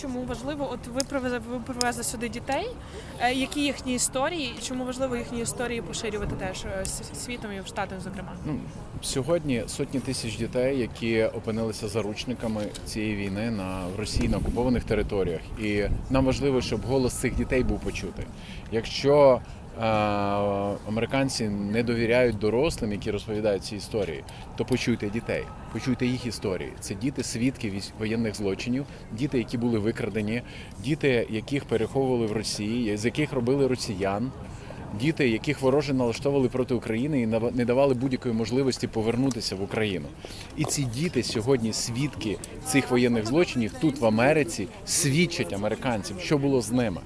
чому важливо, от ви привезли, ви привезли сюди дітей, е, які їхні історії, і чому важливо їхні історії поширювати теж е, світом і в Штатах, зокрема. Ну, сьогодні сотні тисяч дітей, які опинилися заручниками цієї війни на Росії на окупованих територіях, і нам важливо, щоб голос цих дітей був почутий. Якщо американці не довіряють дорослим, які розповідають ці історії, то почуйте дітей, почуйте їх історії. Це діти свідки воєнних злочинів, діти, які були викрадені, діти, яких переховували в Росії, з яких робили росіян. Діти, яких вороже налаштовували проти України і не давали будь-якої можливості повернутися в Україну. І ці діти сьогодні свідки цих воєнних злочинів тут в Америці свідчать американцям, що було з ними.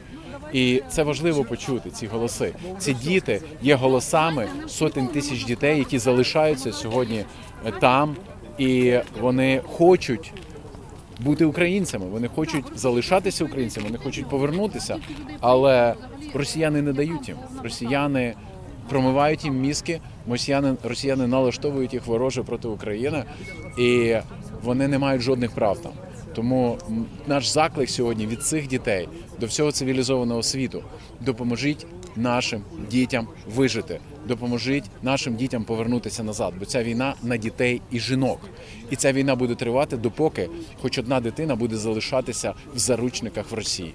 І це важливо почути ці голоси. Ці діти є голосами сотень тисяч дітей, які залишаються сьогодні е, там, і вони хочуть бути українцями. Вони хочуть залишатися українцями, вони хочуть повернутися, але росіяни не дають їм. Росіяни промивають їм мізки, росіяни, росіяни налаштовують їх вороже проти України, і вони не мають жодних прав там. Тому наш заклик сьогодні від цих дітей до всього цивілізованого світу допоможіть нашим дітям вижити, допоможіть нашим дітям повернутися назад, бо ця війна на дітей і жінок. І ця війна буде тривати допоки хоч одна дитина буде залишатися в заручниках в Росії.